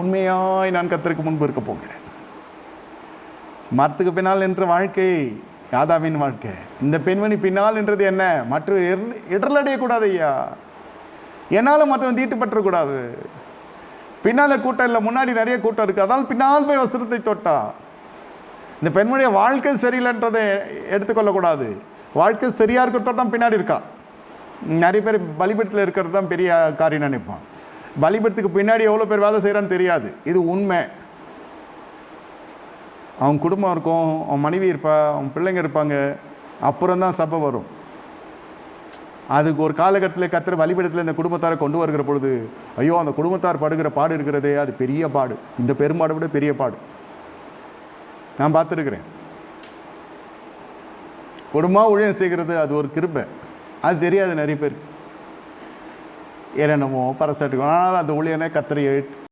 உண்மையாய் நான் கத்தருக்கு முன்பு இருக்க போகிறேன். மரத்துக்கு பின்னால் என்ற வாழ்க்கை யாதாவின் வாழ்க்கை. இந்த பெண்மணி பின்னால் என்றது என்ன? மற்ற இடர்லடையக்கூடாது ஐயா. என்னால் மற்றவன் தீட்டுப்பட்டுறக்கூடாது. பின்னால் கூட்டம் இல்லை முன்னாடி நிறைய கூட்டம் இருக்குது அதனால் பின்னால் போய் வஸ்திரத்தை தொட்டா. இந்த பெண்மணிய வாழ்க்கை சரியில்லைன்றதை எடுத்துக்கொள்ளக்கூடாது வாழ்க்கை சரியாக இருக்கிறதோட தான் பின்னாடி இருக்கா. நிறைய பேர் பலிபீடத்தில் இருக்கிறது தான் பெரிய காரியம் நினைப்பான். பலிபீடத்துக்கு பின்னாடி எவ்வளோ பேர் வேலை செய்கிறான்னு தெரியாது. இது உண்மை. அவன் குடும்பம் இருக்கும் அவன் மனைவி இருப்பா அவன் பிள்ளைங்க இருப்பாங்க அப்புறம் தான் சபை வரும். அதுக்கு ஒரு காலகட்டத்தில் கத்துற வழிபடத்தில் இந்த குடும்பத்தாரை கொண்டு வருகிற பொழுது ஐயோ அந்த குடும்பத்தார் படுகிற பாடு இருக்கிறதே அது பெரிய பாடு. இந்த பெரும்பாடை விட பெரிய பாடு. நான் பார்த்துருக்குறேன். குடும்பமாக ஊழியம் செய்கிறது அது ஒரு கிருப்பை அது தெரியாது நிறைய பேருக்கு. என்னென்னமோ பரசட்டுக்கும் ஆனால் அந்த ஊழியனை கத்திரி